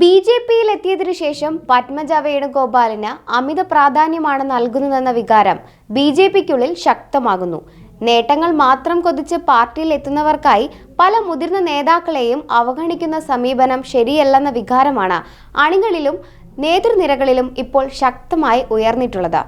B J പിയിൽ എത്തിയതിനു ശേഷം പത്മജ വേണുഗോപാലിന് അമിത പ്രാധാന്യമാണ് നൽകുന്നതെന്ന വികാരം ബി ജെ പിക്കുള്ളിൽ ശക്തമാകുന്നു. നേട്ടങ്ങൾ മാത്രം കൊതിച്ച് പാർട്ടിയിൽ എത്തുന്നവർക്കായി പല മുതിർന്ന നേതാക്കളെയും അവഗണിക്കുന്ന സമീപനം ശരിയല്ലെന്ന വികാരമാണ് അണികളിലും നേതൃനിരകളിലും ഇപ്പോൾ ശക്തമായി ഉയർന്നിട്ടുള്ളത്.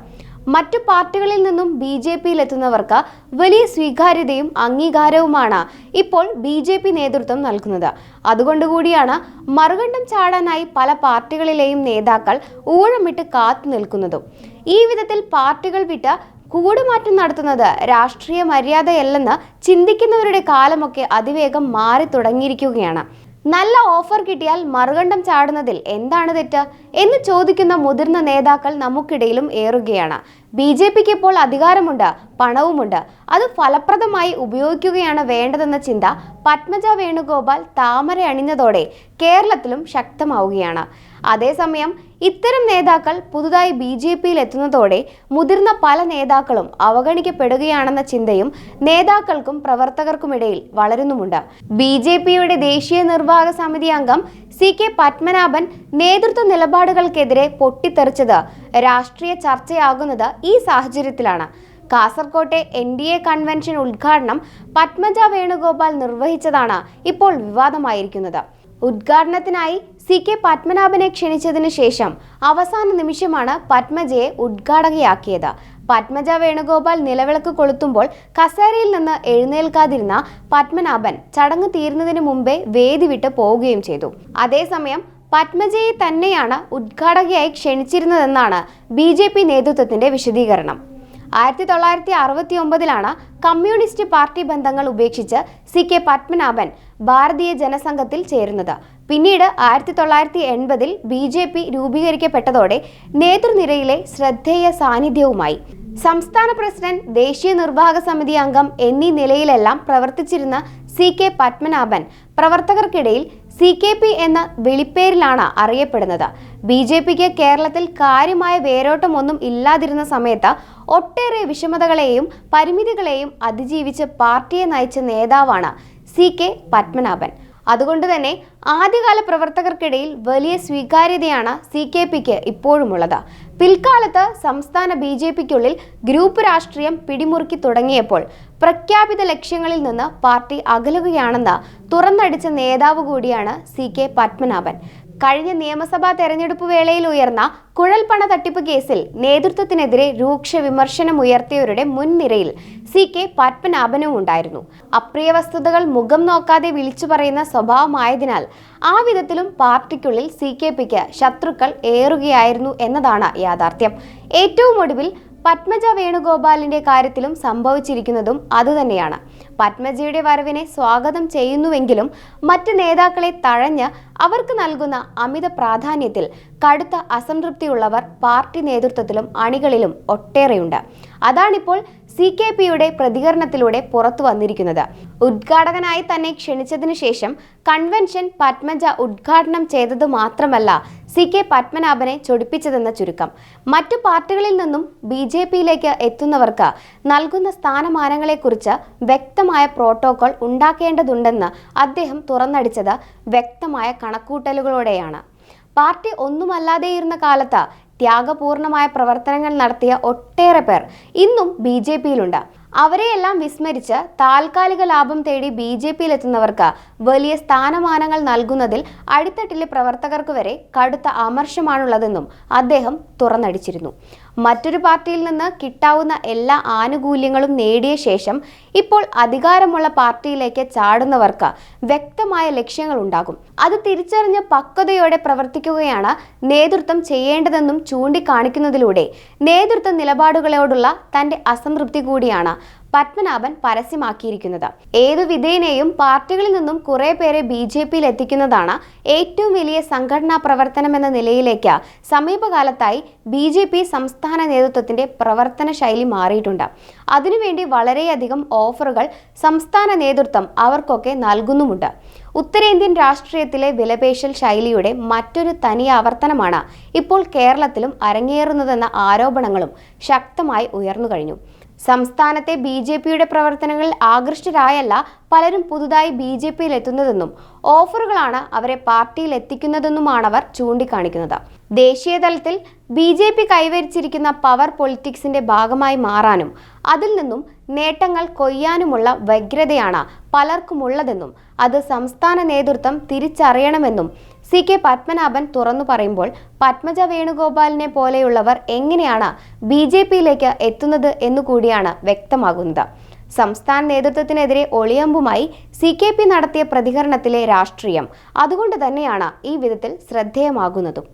മറ്റു പാർട്ടികളിൽ നിന്നും ബി ജെ പിയിൽ എത്തുന്നവർക്ക് വലിയ സ്വീകാര്യതയും അംഗീകാരവുമാണ് ഇപ്പോൾ ബി ജെ പി നേതൃത്വം നൽകുന്നത്. അതുകൊണ്ടുകൂടിയാണ് മറുകണ്ഠം ചാടാനായി പല പാർട്ടികളിലെയും നേതാക്കൾ ഊഴമിട്ട് കാത്തു നിൽക്കുന്നതും. ഈ വിധത്തിൽ പാർട്ടികൾ വിട്ട് കൂടുമാറ്റം നടത്തുന്നത് രാഷ്ട്രീയ മര്യാദയല്ലെന്ന് ചിന്തിക്കുന്നവരുടെ കാലമൊക്കെ അതിവേഗം മാറി തുടങ്ങിയിരിക്കുകയാണ്. നല്ല ഓഫർ കിട്ടിയാൽ മറുകണ്ഠം ചാടുന്നതിൽ എന്താണ് തെറ്റ്? എന്ന് ചോദിക്കുന്ന മുതിർന്ന നേതാക്കൾ നമുക്കിടയിലും ഏറുകയാണ്. ബി ജെ പിക്ക് ഇപ്പോൾ അധികാരമുണ്ട് പണവുമുണ്ട്. അത് ഫലപ്രദമായി ഉപയോഗിക്കുകയാണ് വേണ്ടതെന്ന ചിന്ത പത്മജ വേണുഗോപാൽ താമര അണിഞ്ഞതോടെ കേരളത്തിലും ശക്തമാവുകയാണ്. അതേസമയം ഇത്തരം നേതാക്കൾ പുതുതായി ബി ജെ പിയിൽ എത്തുന്നതോടെ മുതിർന്ന പല നേതാക്കളും അവഗണിക്കപ്പെടുകയാണെന്ന ചിന്തയും നേതാക്കൾക്കും പ്രവർത്തകർക്കുമിടയിൽ വളരുന്നുമുണ്ട്. ബി ജെ പിയുടെ ദേശീയ നിർവാഹക സമിതി അംഗം സി കെ പത്മനാഭൻ നേതൃത്വ നിലപാടുകൾക്കെതിരെ പൊട്ടിത്തെറിച്ചത് രാഷ്ട്രീയ ചർച്ചയാകുന്നത് ഈ സാഹചര്യത്തിലാണ്. കാസർകോട്ടെ എൻ ഡി എ കൺവെൻഷൻ ഉദ്ഘാടനം പത്മജ വേണുഗോപാൽ നിർവഹിച്ചതാണ് ഇപ്പോൾ വിവാദമായിരിക്കുന്നത്. ഉദ്ഘാടനത്തിനായി സി കെ പത്മനാഭനെ ക്ഷണിച്ചതിന് ശേഷം അവസാന നിമിഷമാണ് പത്മജയെ ഉദ്ഘാടകയാക്കിയത്. പത്മജ വേണുഗോപാൽ നിലവിളക്ക് കൊളുത്തുമ്പോൾ കസേരയിൽ നിന്ന് എഴുന്നേൽക്കാതിരുന്ന പത്മനാഭൻ ചടങ്ങ് തീരുന്നതിന് മുമ്പേ വേദി വിട്ട് പോവുകയും ചെയ്തു. അതേസമയം പത്മജയെ തന്നെയാണ് ഉദ്ഘാടകയായി ക്ഷണിച്ചിരുന്നതെന്നാണ് ബി ജെ പി നേതൃത്വത്തിന്റെ വിശദീകരണം. ആയിരത്തി തൊള്ളായിരത്തി അറുപത്തി ഒമ്പതിലാണ് കമ്മ്യൂണിസ്റ്റ് പാർട്ടി ബന്ധങ്ങൾ ഉപേക്ഷിച്ച് സി കെ പത്മനാഭൻ ഭാരതീയ ജനസംഘത്തിൽ ചേരുന്നത്. പിന്നീട് ആയിരത്തി തൊള്ളായിരത്തി എൺപതിൽ ബി ജെ പി രൂപീകരിക്കപ്പെട്ടതോടെ നേതൃനിരയിലെ ശ്രദ്ധേയ സാന്നിധ്യവുമായി. സംസ്ഥാന പ്രസിഡന്റ് ദേശീയ നിർവാഹക സമിതി അംഗം എന്നീ നിലയിലെല്ലാം പ്രവർത്തിച്ചിരുന്ന സി കെ പത്മനാഭൻ പ്രവർത്തകർക്കിടയിൽ സി കെ പി എന്ന വിളിപ്പേരിലാണ് അറിയപ്പെടുന്നത്. ബി ജെ പിക്ക് കേരളത്തിൽ കാര്യമായ വേരോട്ടമൊന്നും ഇല്ലാതിരുന്ന സമയത്ത് ഒട്ടേറെ വിഷമതകളെയും പരിമിതികളെയും അതിജീവിച്ച് പാർട്ടിയെ നയിച്ച നേതാവാണ് സി കെ പത്മനാഭൻ. അതുകൊണ്ട് തന്നെ ആദ്യകാല പ്രവർത്തകർക്കിടയിൽ വലിയ സ്വീകാര്യതയാണ് സി കെ പിക്ക് ഇപ്പോഴുമുള്ളത്. പിൽക്കാലത്ത് സംസ്ഥാന ബി ജെ പിക്കുള്ളിൽ ഗ്രൂപ്പ് രാഷ്ട്രീയം പിടിമുറുക്കി തുടങ്ങിയപ്പോൾ പ്രഖ്യാപിത ലക്ഷ്യങ്ങളിൽ നിന്ന് പാർട്ടി അകലുകയാണെന്ന് തുറന്നടിച്ച നേതാവ് കൂടിയാണ് സി കെ പത്മനാഭൻ. കഴിഞ്ഞ നിയമസഭാ തെരഞ്ഞെടുപ്പ് വേളയിൽ ഉയർന്ന കുഴൽപ്പണ തട്ടിപ്പ് കേസിൽ നേതൃത്വത്തിനെതിരെ രൂക്ഷ വിമർശനം ഉയർത്തിയവരുടെ മുൻനിരയിൽ സി കെ പത്മനാഭനും ഉണ്ടായിരുന്നു. അപ്രിയ വസ്തുതകൾ മുഖം നോക്കാതെ വിളിച്ചു പറയുന്ന സ്വഭാവമായതിനാൽ ആ വിധത്തിലും പാർട്ടിക്കുള്ളിൽ സി കെ പിക്ക് ശത്രുക്കൾ ഏറുകയായിരുന്നു എന്നതാണ് യാഥാർത്ഥ്യം. ഏറ്റവും ഒടുവിൽ പത്മജ വേണുഗോപാലിന്റെ കാര്യത്തിലും സംഭവിച്ചിരിക്കുന്നതും അതുതന്നെയാണ്. പത്മജയുടെ വരവിനെ സ്വാഗതം ചെയ്യുന്നുവെങ്കിലും മറ്റ് നേതാക്കളെ തഴഞ്ഞ് അവർക്ക് നൽകുന്ന അമിത പ്രാധാന്യത്തിൽ കടുത്ത അസംതൃപ്തിയുള്ളവർ പാർട്ടി നേതൃത്വത്തിലും അണികളിലും ഒട്ടേറെയുണ്ട്. അതാണിപ്പോൾ സി കെ പിയുടെ പ്രതികരണത്തിലൂടെ പുറത്തു വന്നിരിക്കുന്നത്. ഉദ്ഘാടകനായി തന്നെ ക്ഷണിച്ചതിനു ശേഷം കൺവെൻഷൻ പത്മജ ഉദ്ഘാടനം ചെയ്തത് മാത്രമല്ല സി കെ പത്മനാഭനെ ചൊടിപ്പിച്ചതെന്ന ചുരുക്കം. മറ്റു പാർട്ടികളിൽ നിന്നും ബി ജെ പിയിലേക്ക് എത്തുന്നവർക്ക് നൽകുന്ന സ്ഥാനമാനങ്ങളെക്കുറിച്ച് വ്യക്തമായ പ്രോട്ടോകോൾ ഉണ്ടാക്കേണ്ടതുണ്ടെന്ന് അദ്ദേഹം തുറന്നടിച്ചത് വ്യക്തമായ കണക്കൂട്ടലുകളോടെയാണ്. പാർട്ടി ഒന്നുമല്ലാതെയിരുന്ന കാലത്ത് ത്യാഗപൂർണമായ പ്രവർത്തനങ്ങൾ നടത്തിയ ഒട്ടേറെ പേർ ഇന്നും ബി ജെ പിയിലുണ്ട്. അവരെയെല്ലാം വിസ്മരിച്ച് താൽക്കാലിക ലാഭം തേടി ബി ജെ പിയിലെത്തുന്നവർക്ക് വലിയ സ്ഥാനമാനങ്ങൾ നൽകുന്നതിൽ അടിത്തട്ടിലെ പ്രവർത്തകർക്ക് വരെ കടുത്ത അമർഷമാണുള്ളതെന്നും അദ്ദേഹം തുറന്നടിച്ചിരുന്നു. മറ്റൊരു പാർട്ടിയിൽ നിന്ന് കിട്ടാവുന്ന എല്ലാ ആനുകൂല്യങ്ങളും നേടിയ ശേഷം ഇപ്പോൾ അധികാരമുള്ള പാർട്ടിയിലേക്ക് ചാടുന്നവർക്ക് വ്യക്തമായ ലക്ഷ്യങ്ങൾ ഉണ്ടാകും അത് തിരിച്ചറിഞ്ഞ് പക്വതയോടെ പ്രവർത്തിക്കുകയാണ് നേതൃത്വം ചെയ്യേണ്ടതെന്നും ചൂണ്ടിക്കാണിക്കുന്നതിലൂടെ നേതൃത്വ നിലപാടുകളോടുള്ള തന്റെ അസംതൃപ്തി കൂടിയാണ് പത്മനാഭൻ പരസ്യമാക്കിയിരിക്കുന്നത്. ഏതു വിധേനയും പാർട്ടികളിൽ നിന്നും കുറെ പേരെ ബി ജെ പിയിൽ എത്തിക്കുന്നതാണ് ഏറ്റവും വലിയ സംഘടനാ പ്രവർത്തനം എന്ന നിലയിലേക്ക് സമീപകാലത്തായി ബി ജെ പി സംസ്ഥാന നേതൃത്വത്തിന്റെ പ്രവർത്തന ശൈലി മാറിയിട്ടുണ്ട്. അതിനുവേണ്ടി വളരെയധികം ഓഫറുകൾ സംസ്ഥാന നേതൃത്വം അവർക്കൊക്കെ നൽകുന്നുമുണ്ട്. ഉത്തരേന്ത്യൻ രാഷ്ട്രീയത്തിലെ വിലപേശൽ ശൈലിയുടെ മറ്റൊരു തനി ആവർത്തനമാണ് ഇപ്പോൾ കേരളത്തിലും അരങ്ങേറുന്നതെന്ന ആരോപണങ്ങളും ശക്തമായി ഉയർന്നു കഴിഞ്ഞു സംസ്ഥാനത്തെ ബി ജെ പിയുടെ പ്രവർത്തനങ്ങളിൽ ആകൃഷ്ടരായല്ല പലരും പുതുതായി ബി ജെ പിയിൽ എത്തുന്നതെന്നും ഓഫറുകളാണ് അവരെ പാർട്ടിയിൽ എത്തിക്കുന്നതെന്നുമാണവർ ചൂണ്ടിക്കാണിക്കുന്നത്. ദേശീയ തലത്തിൽ ബി ജെ പി കൈവരിച്ചിരിക്കുന്ന പവർ പൊളിറ്റിക്സിന്റെ ഭാഗമായി മാറാനും അതിൽ നിന്നും നേട്ടങ്ങൾ കൊയ്യാനുമുള്ള വ്യഗ്രതയാണ് പലർക്കുമുള്ളതെന്നും അത് സംസ്ഥാന നേതൃത്വം തിരിച്ചറിയണമെന്നും സി കെ പത്മനാഭൻ തുറന്നു പറയുമ്പോൾ പത്മജ വേണുഗോപാലിനെ പോലെയുള്ളവർ എങ്ങനെയാണ് ബി ജെ പിയിലേക്ക് എത്തുന്നത് എന്നുകൂടിയാണ് വ്യക്തമാകുന്നത്. സംസ്ഥാന നേതൃത്വത്തിനെതിരെ ഒളിയമ്പുമായി സി കെ പി നടത്തിയ പ്രതികരണത്തിലെ രാഷ്ട്രീയം. അതുകൊണ്ട് തന്നെയാണ് ഈ വിധത്തിൽ ശ്രദ്ധേയമാകുന്നതും.